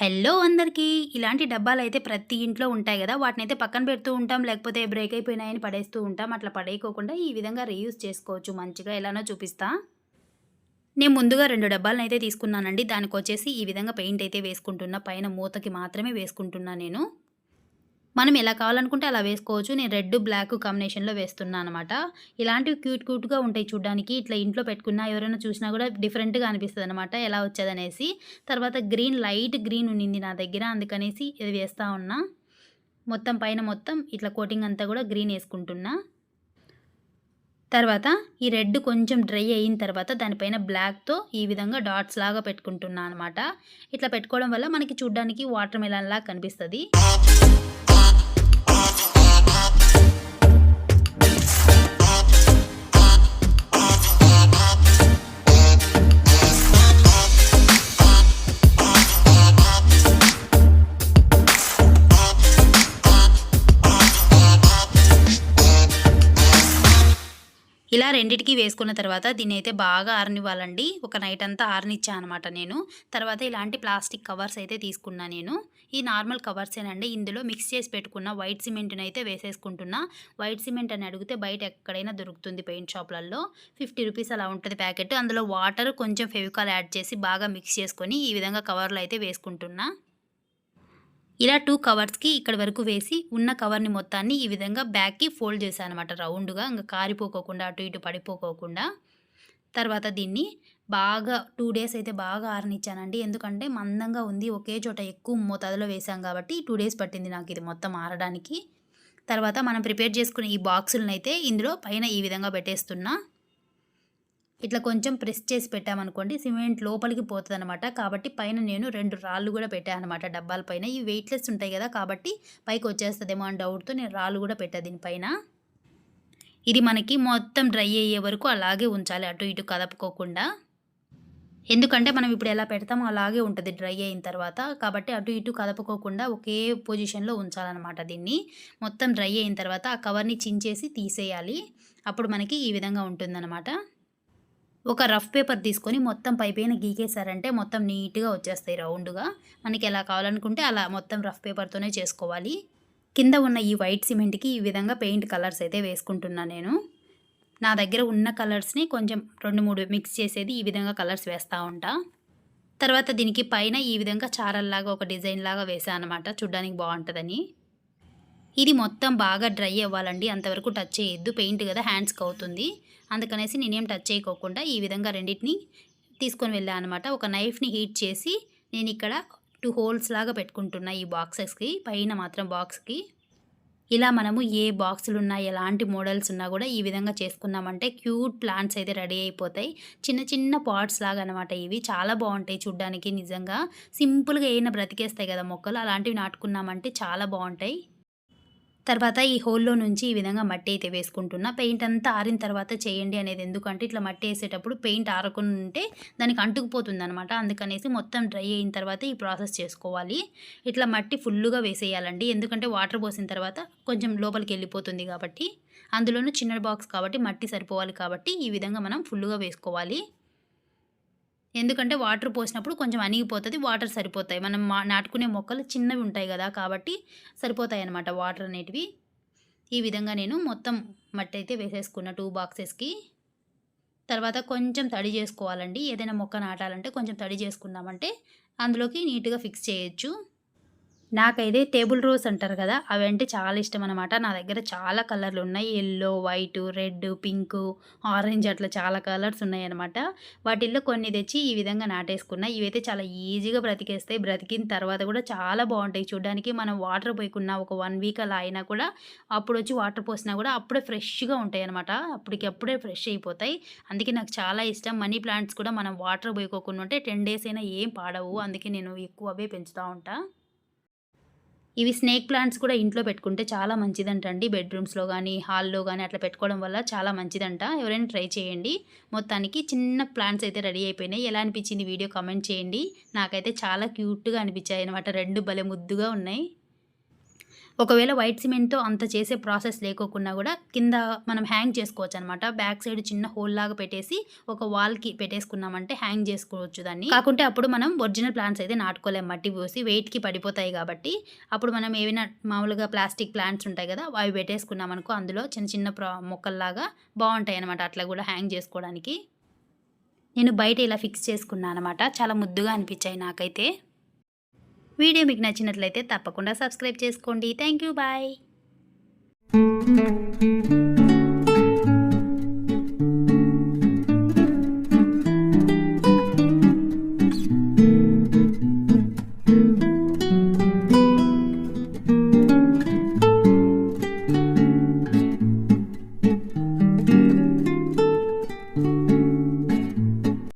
Hello అందరికీ. ఇలాంటి డబ్బాలు అయితే ప్రతి ఇంట్లో ఉంటాయి కదా. వాటిని అయితే పక్కన పెడుతూ ఉంటాం లేకపోతే బ్రేక్ అయిపోయినాయని పడేస్తూ ఉంటాం. అట్లా పడేయకోకుండా ఈ విధంగా రీయూస్ చేసుకోవచ్చు. మంచిగా ఎలానో చూపిస్తా. నేను ముందుగా రెండు డబ్బాలను అయితే తీసుకున్నానండి. దానికి వచ్చేసి ఈ విధంగా పెయింట్ అయితే వేసుకుంటున్నా. పైన మూతకి మాత్రమే వేసుకుంటున్నా నేను. మనం ఎలా కావాలనుకుంటే అలా వేసుకోవచ్చు. నేను రెడ్ బ్లాక్ కాంబినేషన్లో వేస్తున్నాను అనమాట ఇలాంటివి క్యూట్ క్యూట్గా ఉంటాయి చూడడానికి. ఇట్లా ఇంట్లో పెట్టుకున్నా ఎవరైనా చూసినా కూడా డిఫరెంట్గా అనిపిస్తుంది అనమాట ఎలా వచ్చేదనేసి. తర్వాత గ్రీన్ లైట్ గ్రీన్ ఉన్నింది నా దగ్గర. అందుకనేసి ఇది వేస్తూ ఉన్నా. మొత్తం పైన మొత్తం ఇట్లా కోటింగ్ అంతా కూడా గ్రీన్ వేసుకుంటున్నా. తర్వాత ఈ రెడ్ కొంచెం డ్రై అయిన తర్వాత దానిపైన బ్లాక్తో ఈ విధంగా డాట్స్ లాగా పెట్టుకుంటున్నా అనమాట ఇట్లా పెట్టుకోవడం వల్ల మనకి చూడ్డానికి వాటర్ మెలాన్ లాగా కనిపిస్తుంది. ఇలా రెండిటికి వేసుకున్న తర్వాత దీన్ని అయితే బాగా ఆరనివ్వాలండి. ఒక నైట్ అంతా ఆరనిచ్చా అనమాట నేను. తర్వాత ఇలాంటి ప్లాస్టిక్ కవర్స్ అయితే తీసుకున్నా నేను. ఈ నార్మల్ కవర్సేనండి ఇందులో మిక్స్ చేసి పెట్టుకున్న వైట్ సిమెంట్ని అయితే వేసేసుకుంటున్నా. వైట్ సిమెంట్ అని అడిగితే బయట ఎక్కడైనా దొరుకుతుంది పెయింట్ షాప్లలో ఫిఫ్టీ రూపీస్ అలా ఉంటుంది ప్యాకెట్. అందులో వాటర్ కొంచెం ఫెవికాల్ యాడ్ చేసి బాగా మిక్స్ చేసుకొని ఈ విధంగా కవర్లో అయితే వేసుకుంటున్నా. ఇలా టూ కవర్స్కి ఇక్కడ వరకు వేసి ఉన్న కవర్ని మొత్తాన్ని ఈ విధంగా బ్యాక్కి ఫోల్డ్ చేశాను అనమాట రౌండ్గా ఇంకా కారిపోకోకుండా అటు ఇటు పడిపోకోకుండా. తర్వాత దీన్ని బాగా టూ డేస్ అయితే బాగా ఆరనిచ్చానండి. ఎందుకంటే మందంగా ఉంది ఒకే చోట ఎక్కువ మోతాదులో వేసాం కాబట్టి టూ డేస్ పట్టింది నాకు ఇది మొత్తం ఆరడానికి. తర్వాత మనం ప్రిపేర్ చేసుకునే ఈ బాక్సులను అయితే ఇందులో పైన ఈ విధంగా పెట్టేస్తున్నా. ఇట్లా కొంచెం ప్రెస్ చేసి పెట్టామనుకోండి సిమెంట్ లోపలికి పోతుంది అనమాట కాబట్టి పైన నేను రెండు రాళ్ళు కూడా పెట్టాను అనమాట డబ్బాల పైన. ఇవి వెయిట్లెస్ ఉంటాయి కదా కాబట్టి పైకి వచ్చేస్తుందేమో అని డౌట్తో నేను రాళ్ళు కూడా పెట్టా దీనిపైన ఇది మనకి మొత్తం డ్రై అయ్యే వరకు అలాగే ఉంచాలి అటు ఇటు కదపుకోకుండా. ఎందుకంటే మనం ఇప్పుడు ఎలా పెడతామో అలాగే ఉంటుంది డ్రై అయిన తర్వాత. కాబట్టి అటు ఇటు కదపుకోకుండా ఒకే పొజిషన్లో ఉంచాలన్నమాట దీన్ని. మొత్తం డ్రై అయిన తర్వాత ఆ కవర్ని చించేసి తీసేయాలి. అప్పుడు మనకి ఈ విధంగా ఉంటుందన్నమాట. ఒక రఫ్ పేపర్ తీసుకొని మొత్తం పైపైన గీకేశారంటే మొత్తం నీట్గా వచ్చేస్తాయి రౌండ్గా. మనకి ఎలా కావాలనుకుంటే అలా మొత్తం రఫ్ పేపర్తోనే చేసుకోవాలి. కింద ఉన్న ఈ వైట్ సిమెంట్కి ఈ విధంగా పెయింట్ కలర్స్ అయితే వేసుకుంటున్నా నేను. నా దగ్గర ఉన్న కలర్స్ని కొంచెం రెండు మూడు మిక్స్ చేసేది ఈ విధంగా కలర్స్ వేస్తూ ఉంటా. తర్వాత దీనికి పైన ఈ విధంగా చారల్లాగా ఒక డిజైన్ లాగా వేసాను అనమాట చూడ్డానికి బాగుంటుందని ఇది మొత్తం బాగా డ్రై అవ్వాలండి. అంతవరకు టచ్ చేయొద్దు. పెయింట్ కదా హ్యాండ్స్కి అవుతుంది అందుకనేసి నేనేం టచ్ చేయకోకుండా ఈ విధంగా రెండింటిని తీసుకొని వెళ్ళాను అనమాట ఒక నైఫ్ని హీట్ చేసి నేను ఇక్కడ టూ హోల్స్ లాగా పెట్టుకుంటున్నా ఈ బాక్సెస్కి. పైన మాత్రం బాక్స్కి. ఇలా మనము ఏ బాక్సులు ఉన్నా ఎలాంటి మోడల్స్ ఉన్నా కూడా ఈ విధంగా చేసుకున్నామంటే క్యూట్ ప్లాంట్స్ అయితే రెడీ అయిపోతాయి. చిన్న చిన్న పాట్స్ లాగా అనమాట ఇవి. చాలా బాగుంటాయి చూడ్డానికి నిజంగా. సింపుల్గా ఏమైనా బ్రతికేస్తాయి కదా మొక్కలు. అలాంటివి నాటుకున్నామంటే చాలా బాగుంటాయి. తర్వాత ఈ హోల్లో నుంచి ఈ విధంగా మట్టి అయితే వేసుకుంటున్నా. పెయింట్ అంతా ఆరిన తర్వాత చేయండి అనేది ఎందుకంటే ఇట్లా మట్టి వేసేటప్పుడు పెయింట్ ఆరకుండా ఉంటే దానికి అంటుకుపోతుంది అనమాట అందుకనేసి మొత్తం డ్రై అయిన తర్వాత ఈ ప్రాసెస్ చేసుకోవాలి. ఇట్లా మట్టి ఫుల్లుగా వేసేయాలండి. ఎందుకంటే వాటర్ పోసిన తర్వాత కొంచెం లోపలికి వెళ్ళిపోతుంది కాబట్టి. అందులోనూ చిన్న బాక్స్ కాబట్టి మట్టి సరిపోవాలి కాబట్టి ఈ విధంగా మనం ఫుల్లుగా వేసుకోవాలి. ఎందుకంటే వాటర్ పోసినప్పుడు కొంచెం అణిగిపోతుంది వాటర్ సరిపోతాయి. మనం నాటుకునే మొక్కలు చిన్నవి ఉంటాయి కదా కాబట్టి సరిపోతాయి అన్నమాట వాటర్ అనేటివి. ఈ విధంగా నేను మొత్తం మట్టి అయితే వేసేసుకున్న టూ బాక్సెస్కి తర్వాత కొంచెం తడి చేసుకోవాలండి. ఏదైనా మొక్క నాటాలంటే కొంచెం తడి చేసుకున్నామంటే అందులోకి నీట్గా ఫిక్స్ చేయొచ్చు. నాకైతే టేబుల్ రోజ్ అంటారు కదా అవి అంటే చాలా ఇష్టం అనమాట నా దగ్గర చాలా కలర్లు ఉన్నాయి. Yellow white red pink orange అట్లా చాలా కలర్స్ ఉన్నాయి అనమాట వాటిల్లో కొన్ని తెచ్చి ఈ విధంగా నాటేసుకున్నా. ఇవైతే చాలా ఈజీగా బ్రతికేస్తాయి బ్రతికిన తర్వాత కూడా చాలా బాగుంటాయి. చూడడానికి మనం వాటర్ పోయకున్నా ఒక వన్ వీక్ అలా అయినా కూడా అప్పుడు వచ్చి వాటర్ పోసినా కూడా అప్పుడే ఫ్రెష్గా ఉంటాయి అనమాట అప్పటికప్పుడే ఫ్రెష్ అయిపోతాయి. అందుకే నాకు చాలా ఇష్టం. మనీ ప్లాంట్స్ కూడా మనం వాటర్ పోయకోకుండా ఉంటే టెన్ డేస్ అయినా ఏం పాడవు. అందుకే నేను ఎక్కువ అవే పెంచుతూ ఉంటాను ఇవి స్నేక్ ప్లాంట్స్ కూడా ఇంట్లో పెట్టుకుంటే చాలా మంచిదంటండి. బెడ్రూమ్స్లో కానీ హాల్లో కానీ అట్లా పెట్టుకోవడం వల్ల చాలా మంచిదంట. ఎవరైనా ట్రై చేయండి. మొత్తానికి చిన్న ప్లాంట్స్ అయితే రెడీ అయిపోయినాయి. ఎలా అనిపించింది వీడియో కమెంట్ చేయండి. నాకైతే చాలా క్యూట్గా అనిపించాయి అనమాట రెండు భలే ముద్దుగా ఉన్నాయి. ఒకవేళ వైట్ సిమెంట్తో అంత చేసే ప్రాసెస్ లేకోకుండా కూడా కింద మనం హ్యాంగ్ చేసుకోవచ్చు అనమాట బ్యాక్ సైడ్ చిన్న హోల్ లాగా పెట్టేసి ఒక వాల్కి పెట్టేసుకున్నామంటే హ్యాంగ్ చేసుకోవచ్చు దాన్ని. కాకుంటే అప్పుడు మనం ఒరిజినల్ ప్లాంట్స్ అయితే నాటుకోలేం. మట్టి పోసి వెయిట్కి పడిపోతాయి కాబట్టి అప్పుడు మనం ఏమైనా మామూలుగా ప్లాస్టిక్ ప్లాంట్స్ ఉంటాయి కదా అవి పెట్టేసుకున్నాం అనుకో అందులో చిన్న చిన్న ప్రా మొక్కల్లాగా బాగుంటాయి అనమాట అట్లా కూడా హ్యాంగ్ చేసుకోవడానికి. నేను బయట ఇలా ఫిక్స్ చేసుకున్నాను అనమాట చాలా ముద్దుగా అనిపించాయి నాకైతే. వీడియో మీకు నచ్చినట్లయితే తప్పకుండా సబ్స్క్రైబ్ చేసుకోండి. Thank you bye.